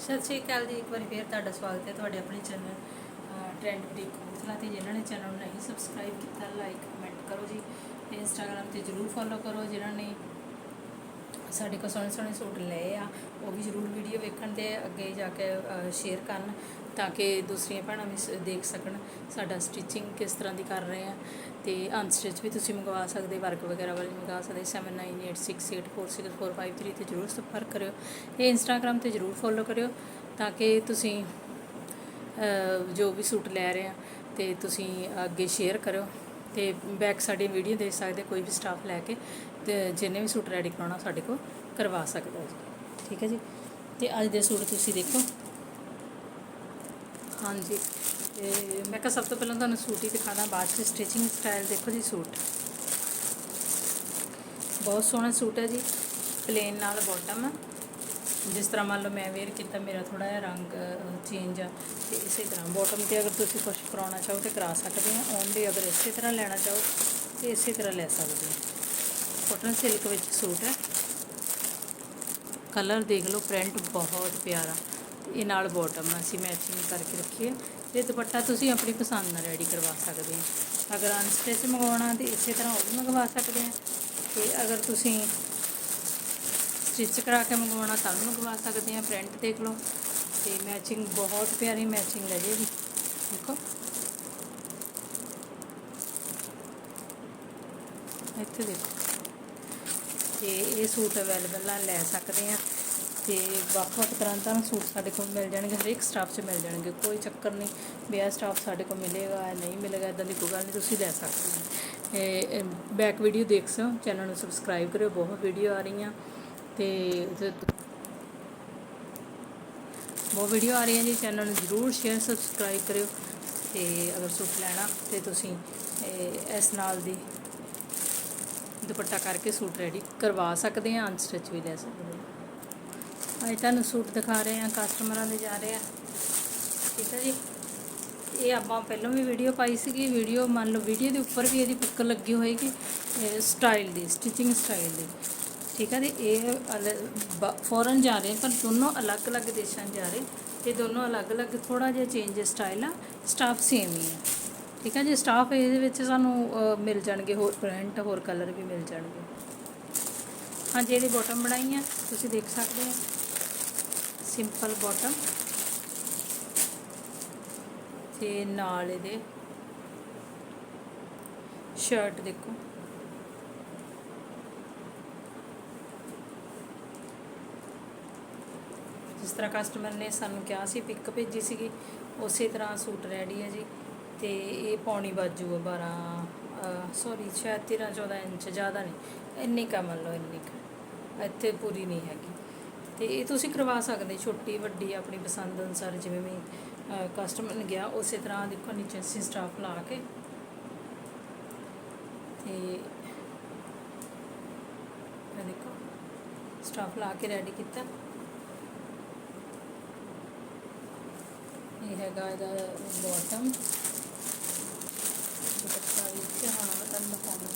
ਸਤਿ ਸ਼੍ਰੀ ਅਕਾਲ ਜੀ, ਇੱਕ ਵਾਰੀ ਫੇਰ ਤੁਹਾਡਾ ਸਵਾਗਤ ਹੈ ਤੁਹਾਡੇ ਆਪਣੇ ਚੈਨਲ ਟ੍ਰੈਂਡ ਬੁਟੀਕ ਕਪੂਰਥਲਾ ਤੇ। ਜਿਨ੍ਹਾਂ ਨੇ ਚੈਨਲ ਨੂੰ ਨਹੀਂ ਸਬਸਕ੍ਰਾਈਬ ਕੀਤਾ ਲਾਈਕ ਕਮੈਂਟ ਕਰੋ ਜੀ ਤੇ ਇੰਸਟਾਗ੍ਰam ਤੇ ਜਰੂਰ ਫੋਲੋ ਕਰੋ। ਜਿਨ੍ਹਾਂ ਨੇ ਸਾਡੇ ਕੋਲ ਸੋਹਣੇ ਸੋਹਣੇ ਸੂਟ ਲਏ ਆ, ਉਹ ਵੀ ਜਰੂਰ ਵੀਡੀਓ ਵੇਖਣ ਤੇ ਅੱਗੇ ਜਾ ਕੇ ਸ਼ੇਅਰ ਕਰਨ। ਤਾਂ ਕਿ ਦੂਸਰੀਆਂ ਭੈਣਾਂ ਵੀ ਸ- ਦੇਖ ਸਕਣ ਸਾਡਾ ਸਟਿਚਿੰਗ ਕਿਸ ਤਰ੍ਹਾਂ ਦੀ ਕਰ ਰਹੇ ਆ। ਤੇ ਅਨਸਟਿਚ ਵੀ ਤੁਸੀਂ ਮੰਗਵਾ ਸਕਦੇ ਵਰਕ ਵਗੈਰਾ ਵਾਲੀ ਮੰਗਵਾ ਸਕਦੇ 7986846453 ਤੇ ਜਰੂਰ ਸੰਪਰਕ ਕਰਿਓ। ਤੇ ਇੰਸਟਾਗ੍ਰam ਤੇ ਜਰੂਰ ਫੋਲੋ ਕਰਿਓ ਤਾਂ ਕਿ ਤੁਸੀਂ ਜੋ ਵੀ ਸੂਟ ਲੈ ਰਹੇ ਆ ਤੇ ਤੁਸੀਂ ਅੱਗੇ ਸ਼ੇਅਰ ਕਰਿਓ। ਤੇ ਬੈਕ ਸਾਡੀ ਵੀਡੀਓ ਦੇਖ ਸਕਦੇ, ਕੋਈ ਵੀ ਸਟਾਫ ਲੈ ਕੇ ਤੇ ਜਿੰਨੇ ਵੀ ਸੂਟ ਰੈਡੀ ਕਰਾਉਣਾ ਸਾਡੇ ਕੋਲ ਕਰਵਾ ਸਕਦਾ ਜੀ। ਠੀਕ ਹੈ ਜੀ? ਤੇ ਅੱਜ ਦੇ ਸੂਟ ਤੁਸੀਂ ਦੇਖੋ। ਹਾਂਜੀ। ਤੇ ਮੈਂ ਕਿਹਾ ਸਭ ਤੋਂ ਪਹਿਲਾਂ ਤੁਹਾਨੂੰ ਸੂਟ ਹੀ ਦਿਖਾਣਾ, ਬਾਅਦ ਚ ਸਟਿਚਿੰਗ ਸਟਾਈਲ ਦੇਖੋ ਜੀ ਸੂਟ। ਬਹੁਤ ਸੋਹਣਾ ਸੂਟ ਹੈ ਜੀ ਪਲੇਨ ਨਾਲ ਬਾਟਮ ਆ ਜਿਸ ਤਰ੍ਹਾਂ ਮੰਨ ਲਓ ਮੈਂ ਵੇਅਰ ਕੀਤਾ, ਮੇਰਾ ਥੋੜਾ ਜਿਹਾ ਰੰਗ ਚੇਂਜ ਆ, ਤੇ ਇਸੇ ਤਰ੍ਹਾਂ ਬਾਟਮ ਤੇ ਅਗਰ ਤੁਸੀਂ ਕੁਝ ਕਰਾਉਣਾ ਚਾਹੋ ਤੇ ਕਰਾ ਸਕਦੇ ਆ ਓਨਲੀ ਅਗਰ ਇਸੇ ਤਰ੍ਹਾਂ ਲੈਣਾ ਚਾਹੋ, ਤੇ ਇਸੇ ਤਰ੍ਹਾਂ ਲੈ ਸਕਦੇ ਹੋ। ਕੋਟਨ ਸਿਲਕ ਵਿੱਚ ਸੂਟ ਹੈ। ਕਲਰ ਦੇਖ ਲਓ ਪ੍ਰਿੰਟ ਬਹੁਤ ਪਿਆਰਾ। ਇਹ ਨਾਲ ਬਾਟਮ ਅਸੀਂ ਮੈਚਿੰਗ ਕਰਕੇ ਰੱਖੀ ਹੈ। ਤੇ ਦੁਪੱਟਾ ਤੁਸੀਂ ਆਪਣੀ ਪਸੰਦ ਨਾਲ ਰੈਡੀ ਕਰਵਾ ਸਕਦੇ ਹੋ। ਅਗਰ ਅਨਸਟਿਚ ਮੰਗਵਾਉਣਾ ਤੇ ਇਸੇ ਤਰ੍ਹਾਂ ਉਹ ਵੀ ਮੰਗਵਾ ਸਕਦੇ ਆ ਤੇ ਅਗਰ ਤੁਸੀਂ ਸਟਿਚ ਕਰਾ ਕੇ ਮੰਗਵਾਉਣਾ ਤਾਂ ਵੀ ਮੰਗਵਾ ਸਕਦੇ ਆ ਪ੍ਰਿੰਟ ਦੇਖ ਲਓ। ਤੇ ਮੈਚਿੰਗ ਬਹੁਤ ਪਿਆਰੀ ਮੈਚਿੰਗ ਹੈ ਜੀ। ਦੇਖੋ। ਇੱਥੇ ਦੇਖੋ। ਤੇ ਇਹ ਸੂਟ ਅਵੇਲੇਬਲ ਆ, ਲੈ ਸਕਦੇ ਆ। ਤੇ ਵੱਖ-ਵੱਖ ਤਰ੍ਹਾਂ ਦਾ ਸੂਟ ਸਾਡੇ ਕੋਲ ਮਿਲ ਜਾਣਗੇ, ਹਰੇਕ ਸਟਾਫ 'ਚ ਮਿਲ ਜਾਣਗੇ, ਕੋਈ ਚੱਕਰ ਨਹੀਂ ਵੀ ਇਹ ਸਟਾਫ ਸਾਡੇ ਕੋਲ ਮਿਲੇਗਾ ਨਹੀਂ ਮਿਲੇਗਾ ਇਦਾਂ ਦੀ ਕੋਈ ਗੱਲ ਨਹੀਂ, ਤੁਸੀਂ ਲੈ ਸਕਦੇ ਹੋ। ਬੈਕ ਵੀਡੀਓ ਦੇਖ ਸੋ ਚੈਨਲ ਨੂੰ ਸਬਸਕ੍ਰਾਈਬ ਕਰਿਓ, ਬਹੁਤ ਵੀਡੀਓ ਆ ਰਹੀਆਂ ਤੇ ਬਹੁਤ ਵੀਡੀਓ ਆ ਰਹੀਆਂ ਜੀ, ਚੈਨਲ ਨੂੰ ਜਰੂਰ ਸ਼ੇਅਰ ਸਬਸਕ੍ਰਾਈਬ ਕਰਿਓ ਤੇ ਅਗਰ ਸੂਟ ਲੈਣਾ ਤੇ ਤੁਸੀਂ ਇਸ ਨਾਲ ਦੀ ਦੁਪੱਟਾ ਕਰਕੇ ਸੂਟ ਰੈਡੀ ਕਰਵਾ ਸਕਦੇ ਆ ਅਨਸਟਿਚ ਵੀ ਲੈ ਸਕਦੇ ਅੱਜ ਤੁਹਾਨੂੰ ਸੂਟ ਦਿਖਾ ਰਹੇ ਆ ਕਸਟਮਰਾਂ ਦੇ ਜਾ ਰਹੇ ਆ ਠੀਕ ਹੈ ਜੀ। ਇਹ ਆਪਾਂ ਪਹਿਲਾਂ ਵੀ ਵੀਡੀਓ ਪਾਈ ਸੀਗੀ। ਵੀਡੀਓ ਮੰਨ ਲਓ ਵੀਡੀਓ ਦੇ ਉੱਪਰ ਵੀ ਇਹਦੀ ਪਿੱਕ ਲੱਗੀ ਹੋਏਗੀ। ਸਟਾਈਲ ਦੀ ਸਟਿਚਿੰਗ ਸਟਾਈਲ ਦੀ। ਠੀਕ ਹੈ ਜੀ। ਇਹ ਫੋਰਨ ਜਾ ਰਹੇ, ਪਰ ਦੋਨੋਂ ਅਲੱਗ-ਅਲੱਗ ਦੇਸ਼ਾਂ ਜਾ ਰਹੇ। ਤੇ ਦੋਨੋਂ ਅਲੱਗ-ਅਲੱਗ ਥੋੜਾ ਜਿਹਾ ਚੇਂਜ ਸਟਾਈਲ ਆ। ਸਟਾਫ ਸੇਮ ਹੀ ਹੈ ਠੀਕ ਹੈ ਜੀ। ਸਟਾਫ ਇਹਦੇ ਵਿੱਚ ਸਾਨੂੰ ਮਿਲ ਜਾਣਗੇ। ਹੋਰ ਪ੍ਰਿੰਟ ਹੋਰ ਕਲਰ ਵੀ ਮਿਲ ਜਾਣਗੇ। ਹਾਂਜੀ, ਇਹਦੀ ਬੋਟਮ ਬਣਾਈ ਆ। ਤੁਸੀਂ ਦੇਖ ਸਕਦੇ ਹੋ। Simple bottom. ਤੇ ਨਾਲ ਇਹਦੇ ਸ਼ਰਟ ਦੇਖੋ। ਜਿਸ ਤਰ੍ਹਾਂ ਕਸਟਮਰ ਨੇ ਸਾਨੂੰ ਕਿਹਾ ਸੀ ਪਿਕ ਭੇਜੀ ਸੀਗੀ, ਉਸੇ ਤਰ੍ਹਾਂ ਸੂਟ ਰੈਡੀ ਹੈ ਜੀ। ਤੇ ਇਹ ਪੌਣੀ ਬਾਜੂ ਹੈ 12 ਸੌਰੀ ਸ਼ਾਇਦ 13 14 ਇੰਚ, ਜ਼ਿਆਦਾ ਨਹੀਂ। ਇੰਨੀ ਕਾ ਮੰਨ ਲਓ, ਇੰਨੀ ਕੁ। ਇੱਥੇ ਪੂਰੀ ਨਹੀਂ ਹੈਗੀ। ਤੇ ਇਹ ਤੁਸੀਂ ਕਰਵਾ ਸਕਦੇ ਛੋਟੀ, ਵੱਡੀ ਆਪਣੀ ਪਸੰਦ ਅਨੁਸਾਰ ਜਿਵੇਂ ਵੀ ਕਸਟਮਰ ਨੇ ਗਿਆ, ਉਸੇ ਤਰ੍ਹਾਂ ਦੇਖੋ ਨੀਚੇ ਅਸੀਂ ਸਟਾਫ ਲਾ ਕੇ। ਤੇ ਇਹ ਦੇਖੋ ਸਟਾਫ ਲਾ ਕੇ ਰੈਡੀ ਕੀਤਾ। ਇਹ ਹੈਗਾ ਇਹਦਾ ਬਾਟਮ ਦੁਪੱਟਾ ਵਿੱਚ, ਹਾਂ, ਤੁਹਾਨੂੰ ਦਿਖਾਉਂਦਾ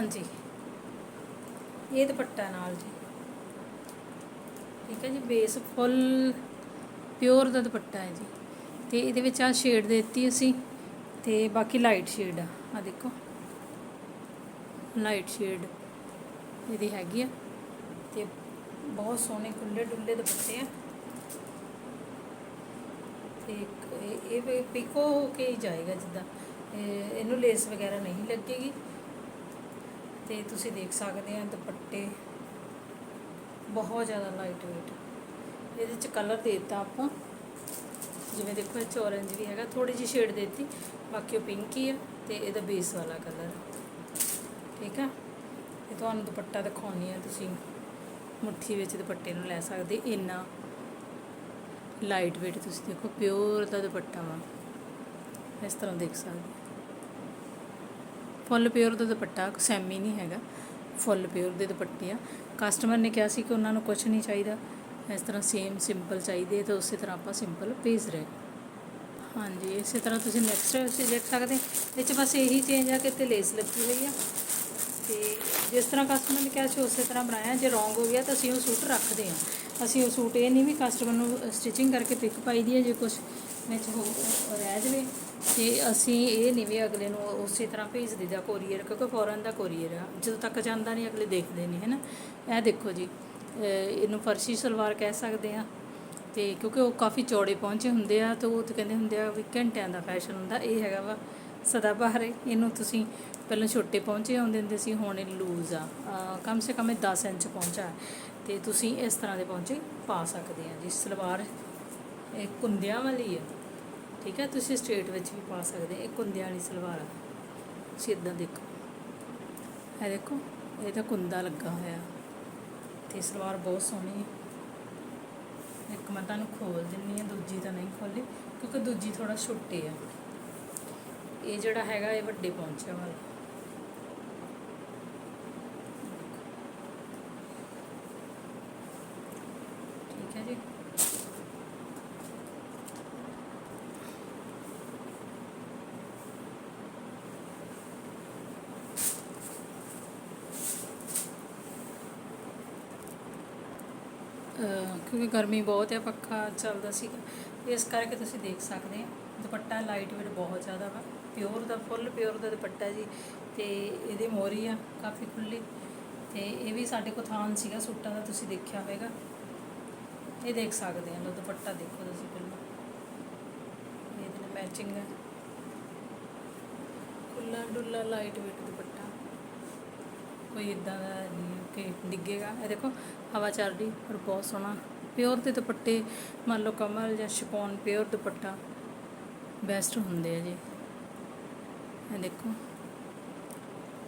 ਹਾਂਜੀ। ਇਹ ਦੁਪੱਟਾ ਨਾਲ ਜੀ। ਠੀਕ ਹੈ ਜੀ ਬੇਸ ਫੁੱਲ ਪਿਓਰ ਦਾ ਦੁਪੱਟਾ ਹੈ ਜੀ। ਤੇ ਇਹਦੇ ਵਿੱਚ ਆ ਸ਼ੇਡ ਦਿੱਤੀ ਅਸੀਂ ਤੇ ਬਾਕੀ ਲਾਈਟ ਸ਼ੇਡ ਆ। ਆ ਦੇਖੋ। ਲਾਈਟ ਸ਼ੇਡ ਇਹਦੀ ਹੈਗੀ ਆ। ਤੇ ਬਹੁਤ ਸੋਹਣੇ ਖੁੱਲੇ ਡੁੱਲੇ ਦੁਪੱਟੇ ਆ। ਤੇ ਇਹ- ਇਹ ਵੀ ਹੋ ਕੇ ਹੀ ਜਾਏਗਾ ਜਿੱਦਾਂ। ਇਹ- ਇਹਨੂੰ ਲੇਸ ਵਗੈਰਾ ਨਹੀਂ ਲੱਗੇਗੀ। ਤੇ ਤੁਸੀਂ ਦੇਖ ਸਕਦੇ ਆ ਦੁਪੱਟੇ। ਬਹੁਤ ਜ਼ਿਆਦਾ ਲਾਈਟ ਵੇਟ ਇਹਦੇ ਚ ਕਲਰ ਦੇਤਾ ਆਪਾਂ। ਜਿਵੇਂ ਦੇਖੋ, ਇਹ ਚ orange ਵੀ ਹੈਗਾ। ਥੋੜੀ ਜਿਹੀ ਸ਼ੇਡ ਦੇਤੀ। ਬਾਕੀ ਉਹ ਪਿੰਕ ਹੀ ਆ ਤੇ ਇਹਦਾ ਬੇਸ ਵਾਲਾ ਕਲਰ ਠੀਕ ਆ? ਇਹ ਤੁਹਾਨੂੰ ਦੁਪੱਟਾ ਦਿਖਾਉਣੀ ਆ। ਤੁਸੀਂ ਮੁੱਠੀ ਵਿੱਚ ਦੁਪੱਟੇ ਨੂੰ ਲੈ ਸਕਦੇ। ਇੰਨਾ ਲਾਈਟ weight ਤੁਸੀਂ ਦੇਖੋ। ਪਿਓਰ ਦਾ ਦੁਪੱਟਾ ਵਾ। ਇਸ ਤਰ੍ਹਾਂ ਦੇਖ ਸਕਦੇ। ਫੁੱਲ ਪਿਓਰ ਦਾ ਦੁਪੱਟਾ, ਸੈਮੀ ਨਹੀਂ ਹੈਗਾ, ਫੁੱਲ ਪਿਓਰ ਦੇ ਦੁਪੱਟੇ ਆ। ਕਸਟਮਰ ਨੇ ਕਿਹਾ ਸੀ ਕਿ ਉਹਨਾਂ ਨੂੰ ਕੁਝ ਨਹੀਂ ਚਾਹੀਦਾ, ਇਸ ਤਰ੍ਹਾਂ ਸੇਮ ਸਿੰਪਲ ਚਾਹੀਦੇ ਤਾਂ ਉਸੇ ਤਰ੍ਹਾਂ ਆਪਾਂ ਸਿੰਪਲ ਭੇਜ ਰਹੇ ਹਾਂਜੀ, ਇਸੇ ਤਰ੍ਹਾਂ ਤੁਸੀਂ ਨੈਕਸਟ ਤੁਸੀਂ ਦੇਖ ਸਕਦੇ ਇਹ 'ਚ ਬਸ ਇਹੀ ਚੇਂਜ ਆ ਕਿ ਤੇ ਲੇਸ ਲੱਗੀ ਹੋਈ ਆ। ਤੇ ਜਿਸ ਤਰ੍ਹਾਂ ਕਸਟਮਰ ਨੇ ਕਿਹਾ ਸੀ, ਉਸੇ ਤਰ੍ਹਾਂ ਬਣਾਇਆ। ਜੇ ਰੋਂਗ ਹੋ ਗਿਆ ਤਾਂ ਅਸੀਂ ਉਹ ਸੂਟ ਰੱਖਦੇ ਹਾਂ। ਅਸੀਂ ਉਹ ਸੂਟ ਇਹ ਨਹੀਂ ਵੀ ਕਸਟਮਰ ਨੂੰ ਸਟਿਚਿੰਗ ਕਰਕੇ ਪਿਕ ਪਾਈ ਦੀ ਹੈ ਜੇ ਕੁਝ ਵਿੱਚ ਹੋ ਰਹਿ ਜਾਵੇ। ਤੇ ਅਸੀਂ ਇਹ ਨਹੀਂ ਵੀ ਅਗਲੇ ਨੂੰ ਉਸੇ ਤਰ੍ਹਾਂ ਭੇਜ ਦਿੰਦਾ ਕੋਰੀਅਰ ਕਿਉਂਕਿ ਫੋਰਨ ਦਾ ਕੋਰੀਅਰ ਆ। ਜਦੋਂ ਤੱਕ ਜਾਂਦਾ ਨਹੀਂ, ਅਗਲੇ ਦੇਖਦੇ ਨਹੀਂ ਹੈ ਨਾ ਇਹ ਦੇਖੋ ਜੀ ਇਹਨੂੰ ਫਰਸ਼ੀ ਸਲਵਾਰ ਕਹਿ ਸਕਦੇ ਆ ਤੇ ਕਿਉਂਕਿ ਉਹ ਕਾਫੀ ਚੌੜੇ ਪਹੁੰਚੇ ਹੁੰਦੇ ਆ, ਤਾਂ ਉਹ ਤੇ ਕਹਿੰਦੇ ਹੁੰਦੇ ਆ ਵੀ ਘੰਟਿਆਂ ਦਾ ਫੈਸ਼ਨ ਹੁੰਦਾ, ਇਹ ਹੈਗਾ ਵਾ ਸਦਾ ਬਹਾਰ ਇਹਨੂੰ ਤੁਸੀਂ ਪਹਿਲਾਂ ਛੋਟੇ ਪਹੁੰਚੇ ਆਉਂਦੇ ਹੁੰਦੇ ਸੀ, ਹੁਣ ਇਹ ਲੂਜ਼ ਆ। ਕਮ ਸੇ ਕਮ ਇਹ 10 ਇੰਚ ਪਹੁੰਚਾ ਹੈ। ਤੇ ਤੁਸੀਂ ਇਸ ਤਰ੍ਹਾਂ ਦੇ ਪਹੁੰਚੇ ਪਾ ਸਕਦੇ ਆ ਜੀ। ਸਲਵਾਰ ਇਹ ਕੁੰਦਿਆਂ ਵਾਲੀ ਆ। ਠੀਕ ਹੈ? ਤੁਸੀਂ ਸਟ੍ਰੇਟ ਵਿੱਚ ਵੀ ਪਾ ਸਕਦੇ ਇਹ ਕੁੰਦਿਆਂ ਵਾਲੀ ਸਲਵਾਰ ਆ। ਤੁਸੀਂ ਇਦਾਂ ਦੇਖੋ। ਇਹ ਦੇਖੋ, ਇਹ ਤਾਂ ਕੁੰਦਾ ਲੱਗਾ ਹੋਇਆ। ਤੇ ਸਲਵਾਰ ਬਹੁਤ ਸੋਹਣੀ ਹੈ। ਇੱਕ ਮੈਂ ਤੁਹਾਨੂੰ ਖੋਲ ਦਿੰਨੀ ਆ ਦੂਜੀ ਤਾਂ ਨਹੀਂ ਖੋਲੀ, ਕਿਉਂਕਿ ਦੂਜੀ ਥੋੜਾ ਛੋਟੇ ਆ। ਇਹ ਜਿਹੜਾ ਹੈਗਾ, ਇਹ ਵੱਡੇ ਪਹੁੰਚਿਆ ਵਾਲਾ ਠੀਕ ਹੈ ਜੀ ਅਹ ਕਿਉਂਕਿ ਗਰਮੀ ਬਹੁਤ ਹੈ, ਪੱਖਾ ਚੱਲਦਾ ਸੀਗਾ। ਇਸ ਕਰਕੇ ਤੁਸੀਂ ਦੇਖ ਸਕਦੇ ਆ ਦੁਪੱਟਾ ਲਾਈਟ ਵੇਟ ਬਹੁਤ ਜ਼ਿਆਦਾ ਵਾ। ਪਿਓਰ ਦਾ ਫੁੱਲ ਪਿਓਰ ਦਾ ਦੁਪੱਟਾ ਜੀ, ਤੇ ਇਹਦੇ ਮੋਰੀ ਆ, ਕਾਫੀ ਖੁੱਲੀ ਤੇ ਇਹ ਵੀ ਸਾਡੇ ਕੋਲ ਥਾਨ ਸੀਗਾ, ਸੂਟਾਂ ਦਾ ਤੁਸੀਂ ਦੇਖਿਆ ਹੋਵੇਗਾ। ਇਹ ਦੇਖ ਸਕਦੇ ਆ ਲੋ ਦੁਪੱਟਾ ਦੇਖੋ ਤੁਸੀਂ ਪਹਿਲਾਂ। ਇਹਦੇ ਨਾਲ ਮੈਚਿੰਗ ਹੈ ਖੁੱਲਾ ਡੁੱਲਾ ਲਾਈਟ ਵੇਟ ਦੁਪੱਟਾ। ਕੋਈ ਇਦਾਂ ਦਾ ਨਹੀਂ ਕਿ ਡਿੱਗੇਗਾ। ਇਹ ਦੇਖੋ, ਹਵਾ ਚੱਲ ਰਹੀ, ਪਰ ਬਹੁਤ ਸੋਹਣਾ। ਪਿਓਰ ਦੇ ਦੁਪੱਟੇ, ਮੰਨ ਲਓ ਕਮਲ ਜਾਂ ਸ਼ਿਪੌਨ ਪਿਓਰ ਦੁਪੱਟਾ ਬੈਸਟ ਹੁੰਦੇ ਆ ਜੀ। ਇਹ ਦੇਖੋ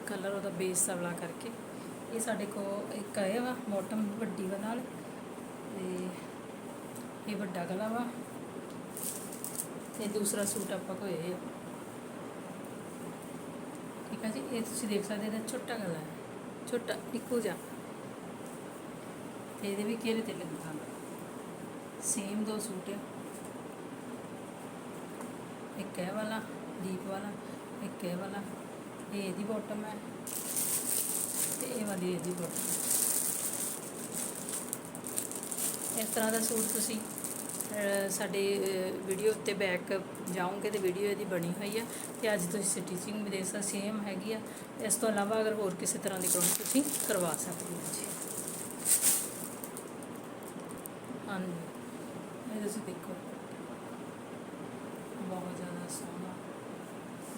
ਕਲਰ ਉਹਦਾ ਬੇਸ ਸਵਲਾ ਕਰਕੇ। ਇਹ ਸਾਡੇ ਕੋਲ ਇੱਕ ਆਇਆ ਵਾ ਬਾਟਮ ਵੱਡੀ ਵਾ ਨਾਲ। ਤੇ ਇਹ ਵੱਡਾ ਗਲਾ ਵਾ। ਤੇ ਦੂਸਰਾ ਸੂਟ ਆਪਾਂ ਕੋਲ ਇਹ ਆ। ਠੀਕ ਹੈ ਜੀ, ਇਹ ਤੁਸੀਂ ਦੇਖ ਸਕਦੇ ਇਹਦਾ ਛੋਟਾ ਗਲਾ ਹੈ। ਛੋਟਾ ਇੱਕੋ ਜਿਹਾ ਤੇ ਇਹਦੇ ਵੀ ਘੇਰੇ ਤੇ ਲੱਗਾ ਸੇਮ ਦੋ ਸੂਟ ਆ ਇੱਕ ਇਹ ਵਾਲਾ ਡੀਪ ਵਾਲਾ ਇੱਕ ਇਹ ਵਾਲਾ ਇਹ ਇਹਦੀ ਬਾਟਮ ਹੈ ਤੇ ਇਹ ਵਾਲੀ ਇਹਦੀ ਬਾਟਮ ਇਸ ਤਰ੍ਹਾਂ ਦਾ ਸੂਟ ਤੁਸੀਂ ਸਾਡੇ ਵੀਡੀਓ ਉੱਤੇ ਬੈਕ ਜਾਓਗੇ ਤੇ ਵੀਡੀਓ ਇਹਦੀ ਬਣੀ ਹੋਈ ਆ ਤੇ ਅੱਜ ਤੁਸੀਂ ਸਟਿਚਿੰਗ ਵੀ ਦੇਖ ਸਕਦੇ ਸੇਮ ਹੈਗੀ ਆ। ਇਸ ਤੋਂ ਇਲਾਵਾ ਅਗਰ ਹੋਰ ਕਿਸੇ ਤਰ੍ਹਾਂ ਦੀ ਕਰਾਉਣੀ ਤੁਸੀਂ ਕਰਵਾ ਸਕਦੇ ਹੋ। ਜੀ। ਹਾਂਜੀ। ਇਹ ਤੁਸੀਂ ਦੇਖੋ। ਬਹੁਤ ਜ਼ਿਆਦਾ ਸੋਹਣਾ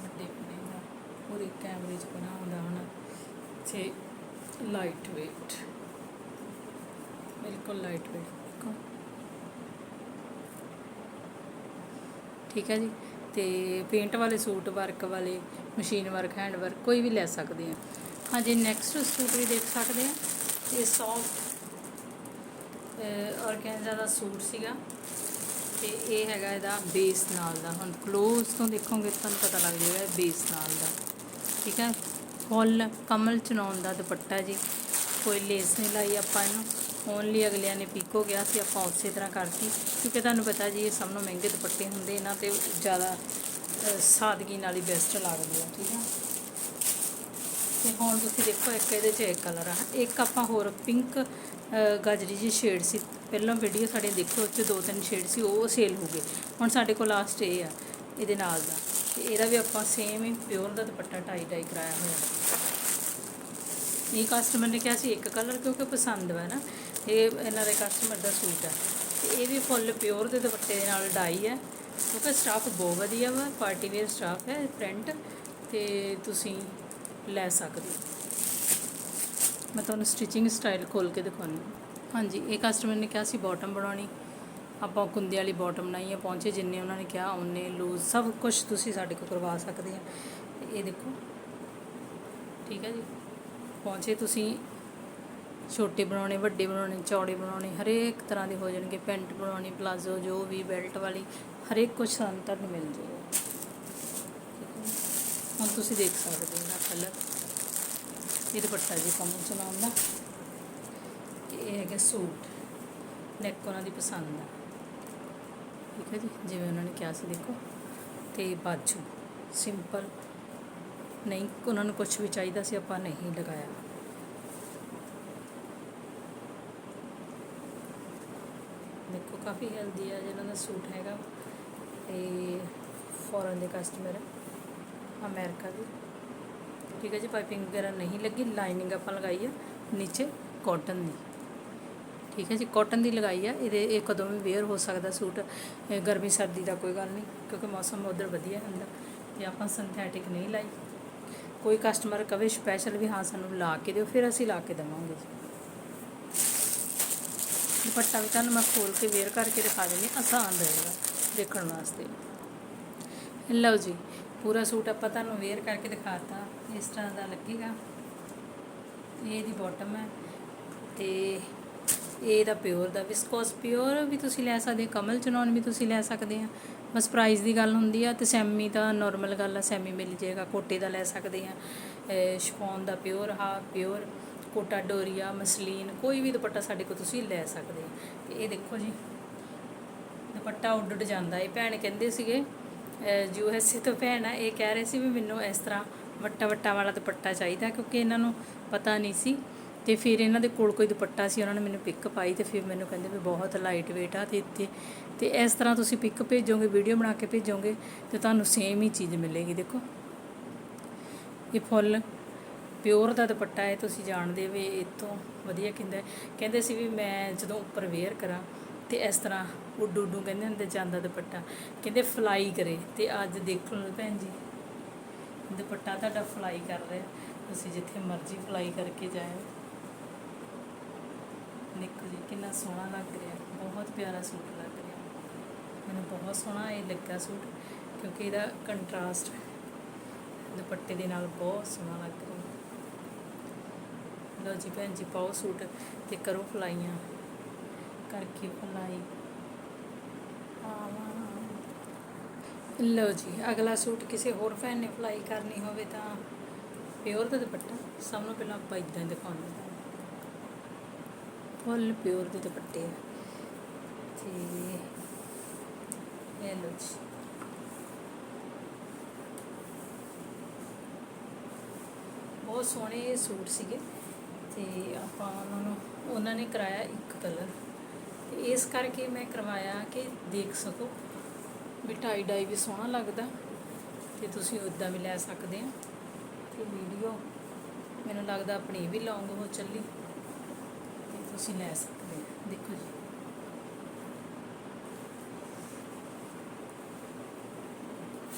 ਵੱਡੇ ਪਨੇ ਦਾ ਪੂਰੇ ਕੈਮਰੇ 'ਚ ਬਣਾ ਹੁੰਦਾ ਹੁਣ ਤੇ ਲਾਈਟ weight ਬਿਲਕੁਲ ਲਾਈਟ weight ਦੇਖੋ ਠੀਕ ਹੈ ਜੀ। ਤੇ ਪੇਂਟ ਵਾਲੇ ਸੂਟ ਵਰਕ ਵਾਲੇ ਮਸ਼ੀਨ ਵਰਕ ਹੈਂਡ ਵਰਕ ਕੋਈ ਵੀ ਲੈ ਸਕਦੇ ਆ। ਹਾਂਜੀ ਨੈਕਸਟ ਸੂਟ ਵੀ ਦੇਖ ਸਕਦੇ ਆ। ਇਹ ਸੌਫਟ ਔਰਗੈਂਜ਼ਾ ਦਾ ਸੂਟ ਸੀਗਾ। ਤੇ ਇਹ ਹੈਗਾ ਇਹਦਾ ਬੇਸ ਨਾਲ ਦਾ। ਹੁਣ ਕਲੋਜ਼ ਤੋਂ ਦੇਖੋਗੇ ਤੁਹਾਨੂੰ ਪਤਾ ਲੱਗ ਜਾਏਗਾ ਬੇਸ ਨਾਲ ਦਾ। ਠੀਕ ਹੈ। ਫੁੱਲ ਕਮਲ ਚਨਾਉਣ ਦਾ ਦੁਪੱਟਾ ਜੀ। ਕੋਈ ਲੇਸ ਨਹੀਂ ਲਾਈ ਆਪਾਂ ਇਹਨੂੰ। ਓਨਲੀ ਅਗਲਿਆਂ ਨੇ ਪੀਕੋ ਗਿਆ ਸੀ, ਆਪਾਂ ਉਸੇ ਤਰ੍ਹਾਂ ਕਰਤੀ। ਕਿਉਂਕਿ ਤੁਹਾਨੂੰ ਪਤਾ ਜੀ, ਇਹ ਸਭ ਨੂੰ ਮਹਿੰਗੇ ਦੁਪੱਟੇ ਹੁੰਦੇ, ਇਹਨਾਂ ਤੇ ਜ਼ਿਆਦਾ ਸਾਦਗੀ ਨਾਲ ਹੀ ਬੈਸਟ ਲੱਗਦੇ ਆ, ਠੀਕ ਹੈ ਤੇ ਹੁਣ ਤੁਸੀਂ ਦੇਖੋ, ਇੱਕ ਇਹਦੇ 'ਚ ਇੱਕ ਕਲਰ ਆ। ਇੱਕ ਆਪਾਂ ਹੋਰ ਪਿੰਕ ਗਾਜਰੀ ਜੀ ਸ਼ੇਡ ਸੀ। ਪਹਿਲਾਂ ਵੀਡੀਓ ਸਾਡੇ ਦੇਖੋ, ਉਹ 'ਚ ਦੋ ਤਿੰਨ ਸ਼ੇਡ ਸੀ, ਉਹ ਸੇਲ ਹੋ ਗਏ। ਹੁਣ ਸਾਡੇ ਕੋਲ ਲਾਸਟ ਇਹ ਆ, ਇਹਦੇ ਨਾਲ ਦਾ। ਤੇ ਇਹਦਾ ਵੀ ਆਪਾਂ ਸੇਮ ਹੀ ਪਿਓਰ ਦਾ ਦੁਪੱਟਾ ਟਾਈ ਟਾਈ ਕਰਾਇਆ ਹੋਇਆ। ਇਹ ਕਸਟਮਰ ਨੇ ਕਿਹਾ ਸੀ ਇੱਕ ਕਲਰ ਕਿਉਂਕਿ ਪਸੰਦ ਵਾ ਨਾ। ਇਹ ਇਹਨਾਂ ਦੇ ਕਸਟਮਰ ਦਾ ਸੂਟ ਹੈ। ਤੇ ਇਹ ਵੀ ਫੁੱਲ ਪਿਓਰ ਦੇ ਦੁਪੱਟੇ ਦੇ ਨਾਲ ਡਾਈ ਹੈ। ਕਿਉਂਕਿ ਸਟਾਫ ਬਹੁਤ ਵਧੀਆ ਵਾ ਪਾਰਟੀ ਵੇਅਰ ਸਟਾਫ ਹੈ ਪ੍ਰਿੰਟ ਤੇ ਤੁਸੀਂ ਲੈ ਸਕਦੇ ਹੋ। ਮੈਂ ਤੁਹਾਨੂੰ ਸਟਿਚਿੰਗ ਸਟਾਈਲ ਖੋਲ ਕੇ ਦਿਖਾਉਂਦੀ ਹਾਂਜੀ, ਇਹ ਕਸਟਮਰ ਨੇ ਕਿਹਾ ਸੀ ਬਾਟਮ ਬਣਾਉਣੀ। ਆਪਾਂ ਕੁੰਦੇ ਵਾਲੀ ਬਾਟਮ ਬਣਾਈ ਹੈ, ਪਹੁੰਚੇ ਜਿੰਨੇ ਉਹਨਾਂ ਨੇ ਕਿਹਾ ਉਹਨੇ ਲੂਜ਼ ਸਭ ਕੁਝ ਤੁਸੀਂ ਸਾਡੇ ਕੋਲ ਕਰਵਾ ਸਕਦੇ ਆ। ਇਹ ਦੇਖੋ। ਠੀਕ ਹੈ ਜੀ। ਪਹੁੰਚੇ ਤੁਸੀਂ ਛੋਟੇ ਬਣਾਉਣੇ, ਵੱਡੇ ਬਣਾਉਣੇ, ਚੌੜੇ ਬਣਾਉਣੇ, ਹਰੇਕ ਤਰ੍ਹਾਂ ਦੇ ਹੋ ਜਾਣਗੇ, ਪੈਂਟ ਬਣਾਉਣੀ, ਪਲਾਜ਼ੋ, ਜੋ ਵੀ ਬੈਲਟ ਵਾਲੀ, ਹਰੇਕ ਕੁਝ ਸਾਨੂੰ ਤੁਹਾਨੂੰ ਮਿਲ ਜਾਏਗਾ। ਠੀਕ ਹੈ ਹੁਣ ਤੁਸੀਂ ਦੇਖ ਸਕਦੇ ਹੋ ਇਹਦਾ ਕਲਰ ਇਹ ਦੁਪੱਟਾ ਜੀ ਕਮਲ ਚਲਾਉਣ ਦਾ ਤੇ ਇਹ ਹੈਗਾ ਸੂਟ ਨੈਕ ਉਹਨਾਂ ਦੀ ਪਸੰਦ ਆ। ਠੀਕ ਹੈ ਜੀ, ਜਿਵੇਂ ਉਹਨਾਂ ਨੇ ਕਿਹਾ ਸੀ ਦੇਖੋ, ਤੇ ਬਾਜੂ ਸਿੰਪਲ ਨਹੀਂ, ਉਹਨਾਂ ਨੂੰ ਕੁਝ ਵੀ ਚਾਹੀਦਾ ਸੀ, ਆਪਾਂ ਨਹੀਂ ਲਗਾਇਆ ਦੇਖੋ ਕਾਫੀ ਹੈਲਦੀ ਆ, ਜਿਹਨਾਂ ਦਾ ਸੂਟ ਹੈਗਾ। ਤੇ ਫੋਰਨ ਦੇ ਕਸਟਮਰ ਅਮਰੀਕਾ ਦੇ। ਠੀਕ ਹੈ ਜੀ ਪਾਈਪਿੰਗ ਵਗੈਰਾ ਨਹੀਂ ਲੱਗੀ ਲਾਈਨਿੰਗ ਆਪਾਂ ਲਗਾਈ ਆ, ਨੀਚੇ ਕਾਟਨ ਦੀ। ਠੀਕ ਹੈ ਜੀ ਕਾਟਨ ਦੀ ਲਗਾਈ ਆ, ਇਹਦੇ ਇਹ ਕਦੋਂ ਵੀ ਵੇਅਰ ਹੋ ਸਕਦਾ ਸੂਟ। ਗਰਮੀ, ਸਰਦੀ ਦਾ ਕੋਈ ਗੱਲ ਨਹੀਂ, ਕਿਉਂਕਿ ਮੌਸਮ ਉਧਰ ਵਧੀਆ ਹੁੰਦਾ ਤੇ ਆਪਾਂ ਸਿੰਥੈਟਿਕ ਨਹੀਂ ਲਾਈ, ਕੋਈ ਕਸਟਮਰ ਕਵੇ ਸਪੈਸ਼ਲ ਵੀ ਹਾਂ, ਸਾਨੂੰ ਲਾ ਕੇ ਦਿਓ, ਫਿਰ ਅਸੀਂ ਲਾ ਕੇ ਦੇਵਾਂਗੇ ਜੀ। ਦੁਪੱਟਾ ਵੀ ਤੁਹਾਨੂੰ ਮੈਂ ਖੋਲ ਕੇ ਵੇਅਰ ਕਰਕੇ ਦਿਖਾ ਦਿੰਦੀ ਆਸਾਨ ਰਹੇਗਾ ਦੇਖਣ ਵਾਸਤੇ। ਲਓ ਜੀ, ਪੂਰਾ ਸੂਟ ਆਪਾਂ ਤੁਹਾਨੂੰ ਵੇਅਰ ਕਰਕੇ ਦਿਖਾਤਾ, ਇਸ ਤਰ੍ਹਾਂ ਦਾ ਲੱਗੇਗਾ। ਇਹ ਇਹਦੀ ਬਾਟਮ ਹੈ ਤੇ ਇਹ ਇਹਦਾ ਪਿਓਰ ਦਾ ਵਿਸਕੋਸ ਪਿਓਰ ਵੀ ਤੁਸੀਂ ਲੈ ਸਕਦੇ ਕਮਲ ਚਨੌਨ ਵੀ ਤੁਸੀਂ ਲੈ ਸਕਦੇ ਆ ਬਸ ਪ੍ਰਾਈਸ ਦੀ ਗੱਲ ਹੁੰਦੀ ਆ ਤੇ ਸੈਮੀ ਤਾਂ ਨਾਰਮਲ ਗੱਲ ਆ ਸੈਮੀ ਮਿਲ ਜਾਏਗਾ, ਕੋਟੇ ਦਾ ਲੈ ਸਕਦੇ ਆ। ਸ਼ਫੋਨ ਦਾ pure half pure Kota, Doria, muslin, ਕੋਈ ਵੀ ਦੁਪੱਟਾ ਸਾਡੇ ਕੋਲ ਤੁਸੀਂ ਲੈ ਸਕਦੇ ਆ ਤੇ ਇਹ ਦੇਖੋ ਜੀ, ਦੁਪੱਟਾ ਉੱਡ ਉੱਡ ਜਾਂਦਾ। ਇਹ ਭੈਣ ਕਹਿੰਦੇ ਸੀਗੇ ਯੂ ਐਸ ਏ ਤੋਂ ਭੈਣ ਆ, ਇਹ ਕਹਿ ਰਹੇ ਸੀ ਵੀ ਮੈਨੂੰ ਇਸ ਤਰ੍ਹਾਂ ਵੱਟਾ ਵੱਟਾ ਵਾਲਾ ਦੁਪੱਟਾ ਚਾਹੀਦਾ ਕਿਉਂਕਿ ਇਹਨਾਂ ਨੂੰ ਪਤਾ ਨਹੀਂ ਸੀ। ਤੇ ਫਿਰ ਇਹਨਾਂ ਦੇ ਕੋਲ ਕੋਈ ਦੁਪੱਟਾ ਸੀ, ਉਹਨਾਂ ਨੇ ਮੈਨੂੰ ਪਿਕ ਪਾਈ ਤੇ ਫਿਰ ਮੈਨੂੰ ਕਹਿੰਦੇ ਵੀ ਬਹੁਤ ਲਾਈਟ weight ਆ ਤੇ ਇੱਥੇ। ਤੇ ਇਸ ਤਰ੍ਹਾਂ ਤੁਸੀਂ ਪਿਕ ਭੇਜੋਗੇ ਵੀਡੀਓ ਬਣਾ ਕੇ ਭੇਜੋਗੇ, ਤੇ ਤੁਹਾਨੂੰ ਸੇਮ ਹੀ ਚੀਜ਼ ਮਿਲੇਗੀ। ਦੇਖੋ, ਇਹ ਫੁੱਲ ਪਿਓਰ ਦਾ ਦੁਪੱਟਾ ਹੈ, ਤੁਸੀਂ ਜਾਣਦੇ ਵੀ ਇਹ ਤੋਂ ਵਧੀਆ ਕਹਿੰਦਾ ਕਹਿੰਦੇ ਸੀ ਵੀ ਮੈਂ ਜਦੋਂ ਉੱਪਰ ਵੇਅਰ ਕਰਾਂ ਤੇ ਇਸ ਤਰ੍ਹਾਂ ਉੱਡੂ ਉੱਡੂ ਕਹਿੰਦੇ ਹੁੰਦੇ ਜਾਂਦਾ ਦੁਪੱਟਾ। ਕਹਿੰਦੇ ਫਲਾਈ ਕਰੇ ਤੇ ਅੱਜ ਦੇਖੋ ਲਓ ਭੈਣ ਜੀ, ਦੁਪੱਟਾ ਤੁਹਾਡਾ ਫਲਾਈ ਕਰ ਰਿਹਾ ਤੁਸੀਂ ਜਿੱਥੇ ਮਰਜ਼ੀ ਫਲਾਈ ਕਰਕੇ ਜਾਇਓ। ਦੇਖੋ ਜੀ, ਕਿੰਨਾ ਸੋਹਣਾ ਲੱਗ ਰਿਹਾ, ਬਹੁਤ ਪਿਆਰਾ ਸੂਟ ਲੱਗ ਰਿਹਾ। ਮੈਨੂੰ ਬਹੁਤ ਸੋਹਣਾ ਇਹ ਲੱਗਾ ਸੂਟ, ਕਿਉਂਕਿ ਇਹਦਾ ਕੰਟਰਾਸਟ ਦੁਪੱਟੇ ਦੇ ਨਾਲ ਬਹੁਤ ਸੋਹਣਾ ਲੱਗ ਰਿਹਾ ਲਓ ਜੀ ਭੈਣ ਜੀ, ਪਾਓ ਸੂਟ ਤੇ ਕਰੋ ਫਲਾਈਆਂ। ਕਰਕੇ ਫਲਾਈ। ਲਓ ਜੀ, ਅਗਲਾ ਸੂਟ ਕਿਸੇ ਹੋਰ ਭੈਣ ਨੇ ਫਲਾਈ ਕਰਨੀ ਹੋਵੇ ਤਾਂ ਪਿਓਰ ਦਾ ਦੁਪੱਟਾ। ਸਭ ਨੂੰ ਪਹਿਲਾਂ ਆਪਾਂ ਇਦਾਂ ਦਿਖਾਉਂਦੇ ਹਾਂ। ਫੁੱਲ ਪਿਓਰ ਦੇ ਦੁਪੱਟੇ ਆ। ਤੇ ਇਹ ਲਓ ਜੀ। ਬਹੁਤ ਸੋਹਣੇ ਸੂਟ ਸੀਗੇ। ਤੇ ਆਪਾਂ ਉਹਨਾਂ ਨੂੰ, ਉਹਨਾਂ ਨੇ ਕਰਾਇਆ ਇੱਕ ਕਲਰ। ਤੇ ਇਸ ਕਰਕੇ ਮੈਂ ਕਰਵਾਇਆ ਕਿ ਦੇਖ ਸਕੋ ਵੀ ਟਾਈ ਡਾਈ ਵੀ ਸੋਹਣਾ ਲੱਗਦਾ, ਤੇ ਤੁਸੀਂ ਉਦਾਂ ਵੀ ਲੈ ਸਕਦੇ ਆ ਤੇ ਵੀਡੀਓ ਮੈਨੂੰ ਲੱਗਦਾ ਆਪਣੀ ਵੀ ਲੌਂਗ ਹੋ ਚੱਲੀ, ਤੇ ਤੁਸੀਂ ਲੈ ਸਕਦੇ ਆ ਦੇਖੋ ਜੀ।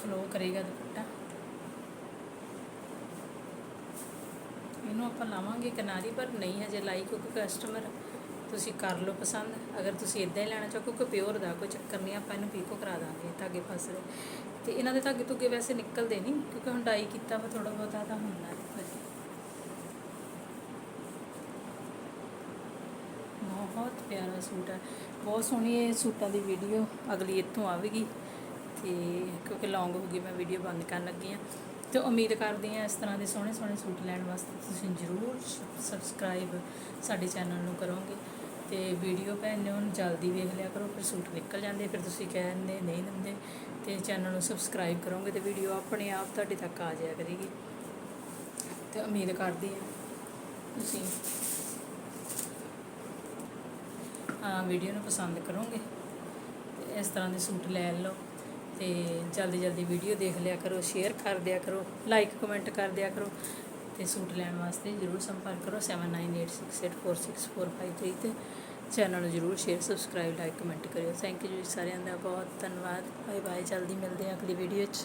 ਫਲੋ ਕਰੇਗਾ ਦੁਪੱਟਾ। ਇਹਨੂੰ ਆਪਾਂ ਲਾਵਾਂਗੇ ਕਿਨਾਰੀ, ਪਰ ਨਹੀਂ ਹਜੇ ਲਾਈ, ਕਿਉਂਕਿ ਕਸਟਮਰ ਤੁਸੀਂ ਕਰ ਲਓ ਪਸੰਦ। ਅਗਰ ਤੁਸੀਂ ਇਦਾਂ ਹੀ ਲੈਣਾ ਚਾਹੋ, ਕਿਉਂਕਿ ਪਿਓਰ ਦਾ ਕੋਈ ਚੱਕਰ ਨਹੀਂ, ਆਪਾਂ ਇਹਨੂੰ ਪੀਕੋ ਕਰਾ ਦਾਂਗੇ, ਧਾਗੇ ਫਸ ਰਹੇ। ਤੇ ਇਹਨਾਂ ਦੇ ਧਾਗੇ ਧੁੱਗੇ ਵੈਸੇ ਨਿਕਲਦੇ ਨਹੀਂ, ਕਿਉਂਕਿ ਹੁਣ ਡਾਈ ਕੀਤਾ ਵਾ ਥੋੜਾ ਬਹੁਤਾ ਤਾਂ ਹੁੰਦਾ। ਬਹੁਤ ਪਿਆਰਾ ਸੂਟ ਹੈ ਬਹੁਤ ਸੋਹਣੀ ਇਹ ਸੂਟਾਂ ਦੀ ਵੀਡੀਓ ਅਗਲੀ ਇੱਥੋਂ ਆਵੇਗੀ। ਤੇ ਕਿਉਂਕਿ ਲੌਂਗ ਹੋ ਗਈ, ਮੈਂ ਵੀਡੀਓ ਬੰਦ ਕਰਨ ਲੱਗੀ ਆ ਤੇ ਉਮੀਦ ਕਰਦੀ ਹਾਂ ਇਸ ਤਰ੍ਹਾਂ ਦੇ ਸੋਹਣੇ ਸੋਹਣੇ ਸੂਟ ਲੈਣ ਵਾਸਤੇ ਤੁਸੀਂ ਜ਼ਰੂਰ ਸਬਸਕ੍ਰਾਈਬ ਸਾਡੇ ਚੈਨਲ ਨੂੰ ਕਰੋਗੇ ਤੇ ਵੀਡੀਓ ਭੈਣ ਨੇ ਹੁਣ ਜਲਦੀ ਵੇਖ ਲਿਆ ਕਰੋ, ਫਿਰ ਸੂਟ ਨਿਕਲ ਜਾਂਦੇ, ਫਿਰ ਤੁਸੀਂ ਕਹਿੰਦੇ ਨਹੀਂ ਦਿੰਦੇ ਤੇ ਚੈਨਲ ਨੂੰ ਸਬਸਕ੍ਰਾਈਬ ਕਰੋਗੇ ਤੇ ਵੀਡੀਓ ਆਪਣੇ ਆਪ ਤੁਹਾਡੇ ਤੱਕ ਆ ਜਾਇਆ ਕਰੇਗੀ। ਤੇ ਉਮੀਦ ਕਰਦੀ ਹਾਂ ਤੁਸੀਂ ਆ ਵੀਡੀਓ ਨੂੰ ਪਸੰਦ ਕਰੋਗੇ ਇਸ ਤਰ੍ਹਾਂ ਦੇ ਸੂਟ ਲੈ ਲਓ। ਤੇ ਜਲਦੀ ਜਲਦੀ ਵੀਡੀਓ ਦੇਖ ਲਿਆ ਕਰੋ ਸ਼ੇਅਰ ਕਰ ਦਿਆ ਕਰੋ ਲਾਈਕ ਕਮੈਂਟ ਕਰ ਦਿਆ ਕਰੋ ਤੇ ਸੂਟ ਲੈਣ ਵਾਸਤੇ ਜਰੂਰ ਸੰਪਰਕ ਕਰੋ 7986846453 ਤੇ ਚੈਨਲ ਨੂੰ ਜਰੂਰ ਸ਼ੇਅਰ ਸਬਸਕ੍ਰਾਈਬ ਲਾਈਕ ਕਮੈਂਟ ਕਰਿਓ। ਥੈਂਕ ਯੂ ਜੀ ਸਾਰਿਆਂ ਦਾ, ਬਹੁਤ ਧੰਨਵਾਦ। ਬਾਏ ਬਾਏ ਜਲਦੀ ਮਿਲਦੇ ਹਾਂ ਅਗਲੀ ਵੀਡੀਓ 'ਚ।